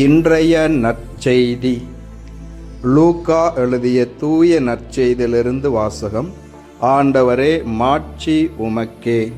இன்றைய நற்செய்தி. லூக்கா எழுதிய தூய நற்செய்தியிலிருந்து வாசகம் ஆண்டவரே மாட்சி உமக்கே.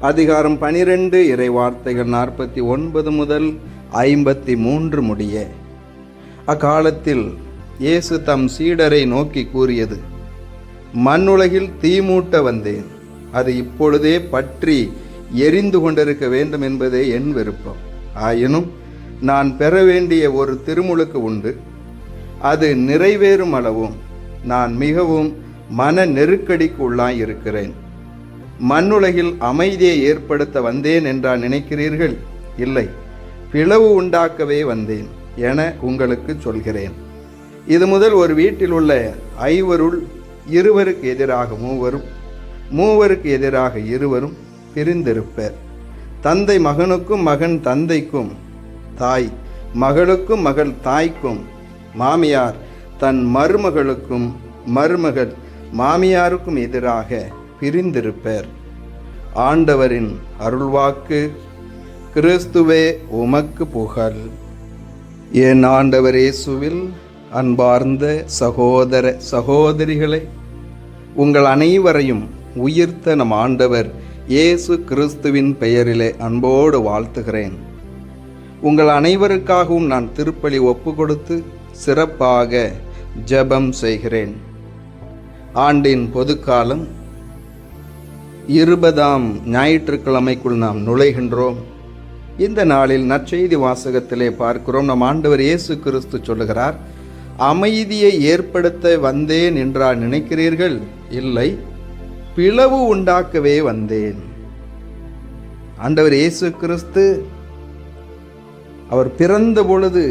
அதிகாரம் பனிரெண்டு இறை வார்த்தைகள் நாற்பத்தி ஒன்பது முதல் ஐம்பத்தி மூன்று முடிய. அக்காலத்தில் இயேசு தம் சீடரை நோக்கி கூறியது மண்ணுலகில் தீமூட்ட வந்தேன். அது இப்பொழுதே பற்றி எரிந்து கொண்டிருக்க வேண்டும் என்பதே என் விருப்பம். ஆயினும் நான் பெற வேண்டிய ஒரு திருமுழுக்கு உண்டு. அது நிறைவேறும் அளவும் நான் மிகவும் மன நெருக்கடிக்கு உள்ளாய் இருக்கிறேன். மண்ணுலகில் அமைதியை ஏற்படுத்த வந்தேன் என்றா நினைக்கிறீர்கள்? இல்லை. பிளவு உண்டாக்கவே வந்தேன் என உங்களுக்கு சொல்கிறேன். இது முதல் ஒரு வீட்டில் உள்ள ஐவருள் இருவருக்கு எதிராக மூவரும் மூவருக்கு எதிராக இருவரும் பிரிந்திருப்பர். தந்தை மகனுக்கும் மகன் தந்தைக்கும் தாய். மகளுக்கும் மகள் தாய்க்கும் மாமியார் தன் மருமகளுக்கும் மருமகள் மாமியாருக்கும் எதிராக பிரிந்திருப்பர். ஆண்டவரின் அருள்வாக்கு கிறிஸ்துவே உமக்கு புகழ். என் ஆண்டவர் இயேசுவில் அன்பார்ந்த சகோதர சகோதரிகளை உங்கள் அனைவரையும் உயிர்த்த நம் ஆண்டவர் இயேசு கிறிஸ்துவின் பெயரிலே அன்போடு வாழ்த்துகிறேன். உங்கள் அனைவருக்காகவும் நான் திருப்பலி ஒப்பு கொடுத்து சிறப்பாக ஜெபம் செய்கிறேன். ஆண்டின் பொதுக்காலம் இருபதாம் ஞாயிற்றுக்கிழமைக்குள் நாம் நுழைகின்றோம். இந்த நாளில் நற்செய்தி வாசகத்திலே பார்க்கிறோம். நம் ஆண்டவர் இயேசு கிறிஸ்து சொல்லுகிறார் அமைதியை ஏற்படுத்த வந்தேன் என்றா நினைக்கிறீர்கள்? இல்லை பிளவு உண்டாக்கவே வந்தேன். ஆண்டவர் இயேசு கிறிஸ்து அவர் பிறந்த பொழுது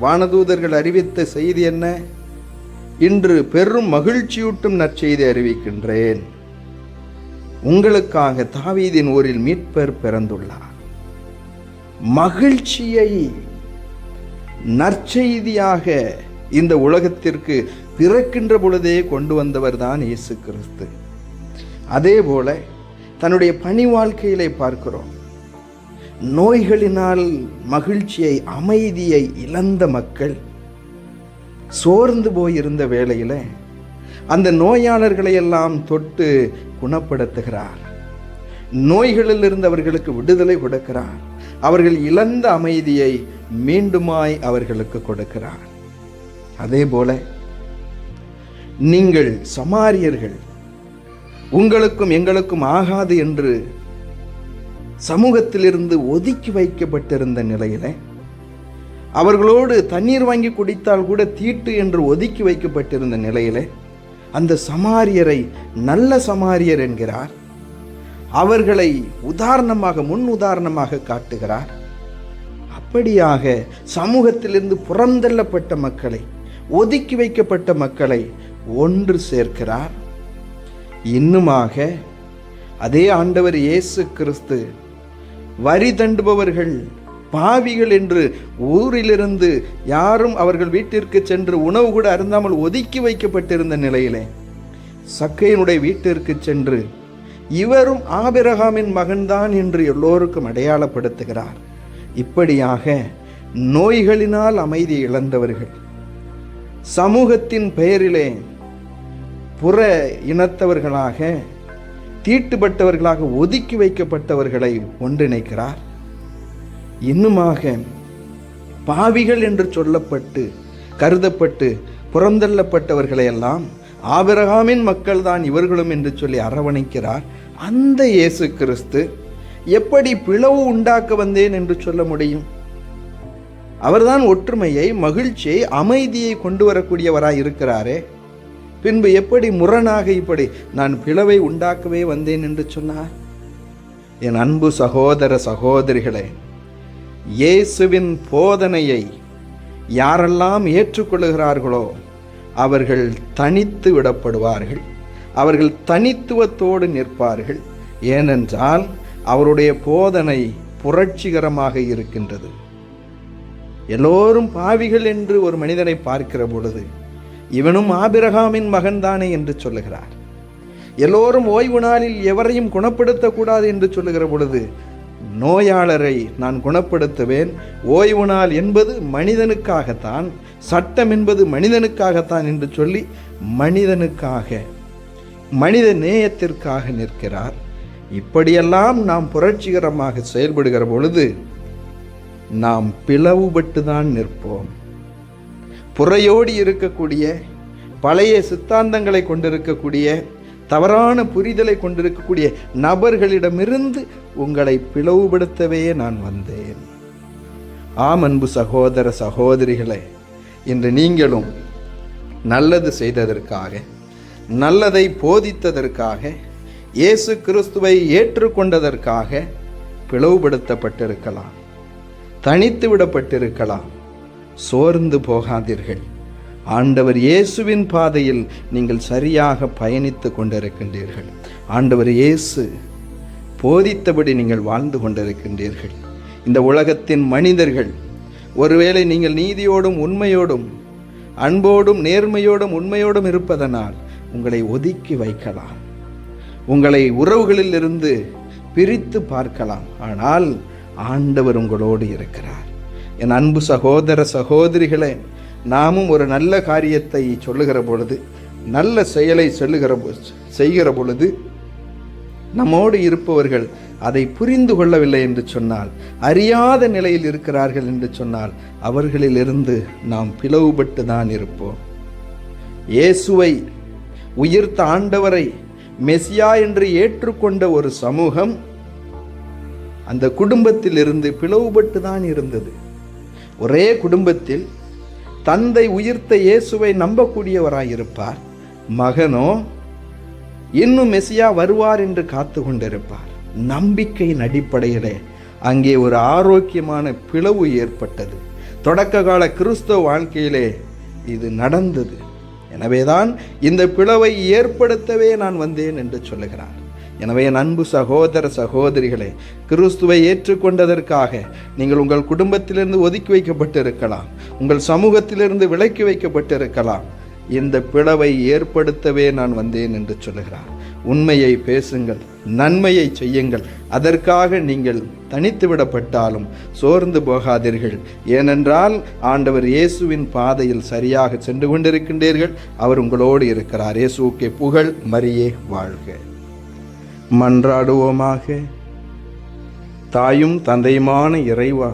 வானதூதர்கள் அறிவித்த செய்தி என்ன? இன்று பெரும் மகிழ்ச்சியூட்டும் நற்செய்தி அறிவிக்கின்றேன். உங்களுக்காக தாவீதின் ஊரில் மீட்பர் பிறந்துள்ளார். மகிழ்ச்சியை நற்செய்தியாக இந்த உலகத்திற்கு பிறக்கின்ற பொழுதே கொண்டு வந்தவர் தான் இயேசு கிறிஸ்து. அதே போல தன்னுடைய பணி வாழ்க்கையிலே பார்க்கிறோம். நோய்களினால் மகிழ்ச்சியை அமைதியை இழந்த மக்கள் சோர்ந்து போயிருந்த வேளையில் அந்த நோயாளர்களை எல்லாம் தொட்டு குணப்படுத்துகிறார். நோய்களில் இருந்து அவர்களுக்கு விடுதலை கொடுக்கிறார். அவர்கள் இழந்த அமைதியை மீண்டுமாய் அவர்களுக்கு கொடுக்கிறார். அதே போல நீங்கள் சமாரியர்கள் உங்களுக்கும் எங்களுக்கும் ஆகாது என்று சமூகத்திலிருந்து ஒதுக்கி வைக்கப்பட்டிருந்த நிலையில அவர்களோடு தண்ணீர் வாங்கி குடித்தால் கூட தீட்டு என்று ஒதுக்கி வைக்கப்பட்டிருந்த நிலையில் அந்த சமாரியரை நல்ல சமாரியர் என்கிறார். அவர்களை உதாரணமாக முன் உதாரணமாக காட்டுகிறார். அப்படியாக சமூகத்திலிருந்து புறந்தள்ளப்பட்ட மக்களை ஒதுக்கி வைக்கப்பட்ட மக்களை ஒன்று சேர்க்கிறார். இன்னுமாக அதே ஆண்டவர் இயேசு கிறிஸ்து வரி தண்டுபவர்கள் பாவிகள் என்று ஊரிலிருந்து யாரும் அவர்கள் வீட்டிற்கு சென்று உணவு கூட அருந்தாமல் ஒதுக்கி வைக்கப்பட்டிருந்த நிலையிலே சக்கையனுடைய வீட்டிற்கு சென்று இவரும் ஆபிரகாமின் மகன்தான் என்று எல்லோருக்கும் அடையாளப்படுத்துகிறார். இப்படியாக நோய்களினால் அமைதி இழந்தவர்கள் சமூகத்தின் பெயரிலே புற இனத்தவர்களாக தீட்டுப்பட்டவர்களாக ஒதுக்கி வைக்கப்பட்டவர்களை ஒன்றிணைக்கிறார். இன்னுமாக பாவிகள் என்று சொல்லப்பட்டு கருதப்பட்டு புறந்தள்ளப்பட்டவர்களையெல்லாம் ஆபிரகாமின் மக்கள்தான் இவர்களும் என்று சொல்லி அரவணைக்கிறார். அந்த இயேசு கிறிஸ்து எப்படி பிளவு உண்டாக்க வந்தேன் என்று சொல்ல முடியும்? அவர்தான் ஒற்றுமையை மகிழ்ச்சியை அமைதியை கொண்டு வரக்கூடியவராய் இருக்கிறாரே பின்பு எப்படி முரணாக இப்படி நான் பிளவை உண்டாக்கவே வந்தேன் என்று சொன்னார்? என் அன்பு சகோதர சகோதரிகளே இயேசுவின் போதனையை யாரெல்லாம் ஏற்றுக்கொள்கிறார்களோ அவர்கள் தனித்து விடப்படுவார்கள். அவர்கள் தனித்துவத்தோடு நிற்பார்கள். ஏனென்றால் அவருடைய போதனை புரட்சிகரமாக இருக்கின்றது. எல்லோரும் பாவிகள் என்று ஒரு மனிதனை பார்க்கிற பொழுது இவனும் ஆபிரகாமின் மகன்தானே என்று சொல்லுகிறார். எல்லோரும் ஓய்வு நாளில் எவரையும் குணப்படுத்தக்கூடாது என்று சொல்லுகிற பொழுது நோயாளரை நான் குணப்படுத்துவேன். ஓய்வு நாள் என்பது மனிதனுக்காகத்தான் சட்டம் என்பது மனிதனுக்காகத்தான் என்று சொல்லி மனிதனுக்காக மனித நேயத்திற்காக நிற்கிறார். இப்படியெல்லாம் நாம் புரட்சிகரமாக செயல்படுகிற பொழுது நாம் பிளவுபட்டு தான் நிற்போம். புறையோடி இருக்கக்கூடிய பழைய சித்தாந்தங்களை கொண்டிருக்கக்கூடிய தவறான புரிதலை கொண்டிருக்கக்கூடிய நபர்களிடமிருந்து உங்களை பிளவுபடுத்தவே நான் வந்தேன். ஆம் அன்பு சகோதர சகோதரிகளே இன்று நீங்களும் நல்லது செய்ததற்காக நல்லதை போதித்ததற்காக இயேசு கிறிஸ்துவை ஏற்றுக்கொண்டதற்காக பிளவுபடுத்தப்பட்டிருக்கலாம் தனித்து விடப்பட்டிருக்கலாம் சோர்ந்து போகாதீர்கள். ஆண்டவர் இயேசுவின் பாதையில் நீங்கள் சரியாக பயணித்து கொண்டிருக்கின்றீர்கள். ஆண்டவர் இயேசு போதித்தபடி நீங்கள் வாழ்ந்து கொண்டிருக்கின்றீர்கள். இந்த உலகத்தின் மனிதர்கள் ஒருவேளை நீங்கள் நீதியோடும் உண்மையோடும் அன்போடும் நேர்மையோடும் உண்மையோடும் இருப்பதனால் உங்களை ஒதுக்கி வைக்கலாம். உங்களை உறவுகளில் இருந்து பிரித்து பார்க்கலாம். ஆனால் ஆண்டவர் உங்களோடு இருக்கிறார். என் அன்பு சகோதர சகோதரிகளே நாமும் ஒரு நல்ல காரியத்தை சொல்லுகிற பொழுது நல்ல செயலை சொல்லுகிற பொ- செய்கிற பொழுது நம்மோடு இருப்பவர்கள் அதை புரிந்து கொள்ளவில்லை என்று சொன்னால் அறியாத நிலையில் இருக்கிறார்கள் என்று சொன்னால் அவர்களிலிருந்து நாம் பிளவுபட்டு தான் இருப்போம். இயேசுவை உயிர்த்த ஆண்டவரை மெசியா என்று ஏற்றுக்கொண்ட ஒரு சமூகம் அந்த குடும்பத்தில் இருந்து பிளவுபட்டு தான் இருந்தது. ஒரே குடும்பத்தில் தந்தை உயிர்த்த இயேசுவை நம்பக்கூடியவராய் இருப்பார் மகனோ இன்னும் மெசியா வருவார் என்று காத்து கொண்டிருப்பார் நம்பிக்கையின் அடிப்படையிலே அங்கே ஒரு ஆரோக்கியமான பிளவு ஏற்பட்டது. தொடக்க கால கிறிஸ்தவ வாழ்க்கையிலே இது நடந்தது. எனவேதான் இந்த பிளவை ஏற்படுத்தவே நான் வந்தேன் என்று சொல்லுகிறார். எனவே என் அன்பு சகோதர சகோதரிகளே கிறிஸ்துவை ஏற்றுக்கொண்டதற்காக நீங்கள் உங்கள் குடும்பத்திலிருந்து ஒதுக்கி வைக்கப்பட்டிருக்கலாம் உங்கள் சமூகத்திலிருந்து விலக்கி வைக்கப்பட்டிருக்கலாம். இந்த பிளவை ஏற்படுத்தவே நான் வந்தேன் என்று சொல்லுகிறார். உண்மையை பேசுங்கள் நன்மையை செய்யுங்கள். அதற்காக நீங்கள் தனித்து விடப்பட்டாலும் சோர்ந்து போகாதீர்கள். ஏனென்றால் ஆண்டவர் இயேசுவின் பாதையில் சரியாக சென்று கொண்டிருக்கின்றீர்கள். அவர் உங்களோடு இருக்கிறார். இயேசுக்கே புகழ் மரியே வாழ்க. மன்றாடுவோமாக. தாயும் தந்தையுமான இறைவா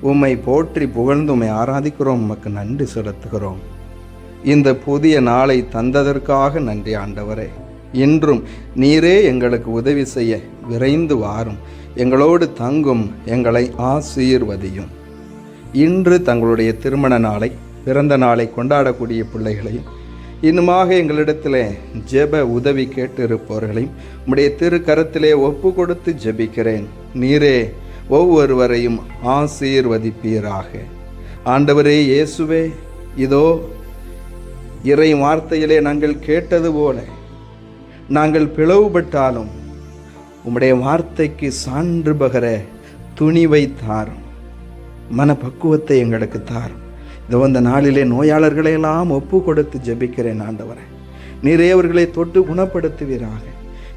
உம்மை போற்றி புகழ்ந்து உம்மை ஆராதிக்கிறோம் உமக்கு நன்றி செலுத்துகிறோம். இந்த புதிய நாளை தந்ததற்காக நன்றி ஆண்டவரே. இன்றும் நீரே எங்களுக்கு உதவி செய்ய விரைந்து வாரும். எங்களோடு தங்கும் எங்களை ஆசீர்வதியும். இன்று தங்களுடைய திருமண நாளை பிறந்த நாளை கொண்டாடக்கூடிய பிள்ளைகளையும் இன்னுமாக எங்களிடத்திலே ஜெப உதவி கேட்டு இருப்பவர்களையும் திரு கரத்திலே ஒப்பு கொடுத்து ஜெபிக்கிறேன். நீரே ஒவ்வொருவரையும் ஆசீர்வதிப்பீராக. ஆண்டவரே இயேசுவே இதோ இறை வார்த்தையிலே நாங்கள் கேட்டது போல நாங்கள் பிளவுபட்டாலும் உம்முடைய வார்த்தைக்கு சான்று பகர துணிவை தாரும் மனப்பக்குவத்தை எங்களுக்கு தாரும். இதோ இந்த நாளிலே நோயாளர்களை எல்லாம் ஒப்பு கொடுத்து ஜெபிக்கிறேன் ஆண்டவரே. நீரே அவர்களை தொட்டு குணப்படுத்துவீராக.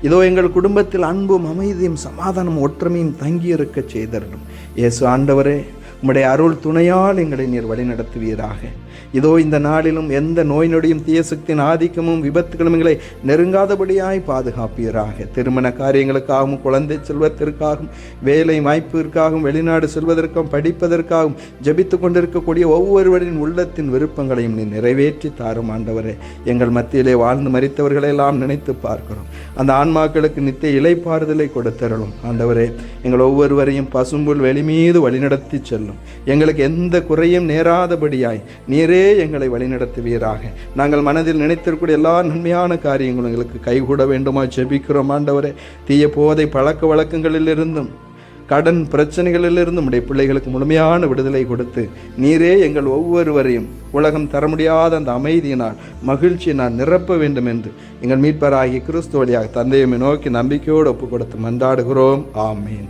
இதோ எங்கள் குடும்பத்தில் அன்பும் அமைதியும் சமாதானம் ஒற்றுமையும் தங்கியிருக்க செய்தரணும் இயேசு ஆண்டவரே உம்முடைய அருள் துணையால் எங்களை நீர் வழிநடத்துவீராக. இதோ இந்த நாளிலும் எந்த நோய் நொடியும் தீய சக்தியின் ஆதிக்கமும் விபத்துகளும் எங்களை நெருங்காதபடியாய் பாதுகாப்பீராக. திருமண காரியங்களுக்காகவும் குழந்தை செல்வத்திற்காகவும் வேலை வாய்ப்பிற்காகவும் வெளிநாடு செல்வதற்கும் படிப்பதற்காகவும் ஜபித்து கொண்டிருக்கக்கூடிய ஒவ்வொருவரின் உள்ளத்தின் விருப்பங்களையும் நீ நிறைவேற்றி தாரும் ஆண்டவரே. எங்கள் மத்தியிலே வாழ்ந்து மறித்தவர்களெல்லாம் நினைத்து பார்க்கிறோம். அந்த ஆன்மாக்களுக்கு நித்திய இலைப்பாறுதலை கொடுத்தருளும் ஆண்டவரே. எங்கள் ஒவ்வொருவரையும் பசும்புல் வெளிமீது வழிநடத்தி செல்லும். எங்களுக்கு எந்த குறையும் நேராதபடியாய் நீ நீரே எங்களை வழிநடத்துவீராக. நாங்கள் மனதில் நினைத்திருக்கூடிய எல்லா நன்மையான காரியங்களும் எங்களுக்கு கைகூட வேண்டுமா ஜெபிக்கிறோம் ஆண்டவரே. தீய போதை பழக்க வழக்கங்களிலிருந்தும் கடன் பிரச்சனைகளிலிருந்து உடைய பிள்ளைகளுக்கு முழுமையான விடுதலை கொடுத்து நீரே எங்கள் ஒவ்வொருவரையும் உலகம் தர முடியாத அந்த அமைதியினால் மகிழ்ச்சியினால் நிரப்ப வேண்டும் என்று எங்கள் மீட்பராகிய கிறிஸ்து வழியாக தந்தையுமை நோக்கி நம்பிக்கையோடு ஒப்பு கொடுத்து மன்றாடுகிறோம். ஆமீன்.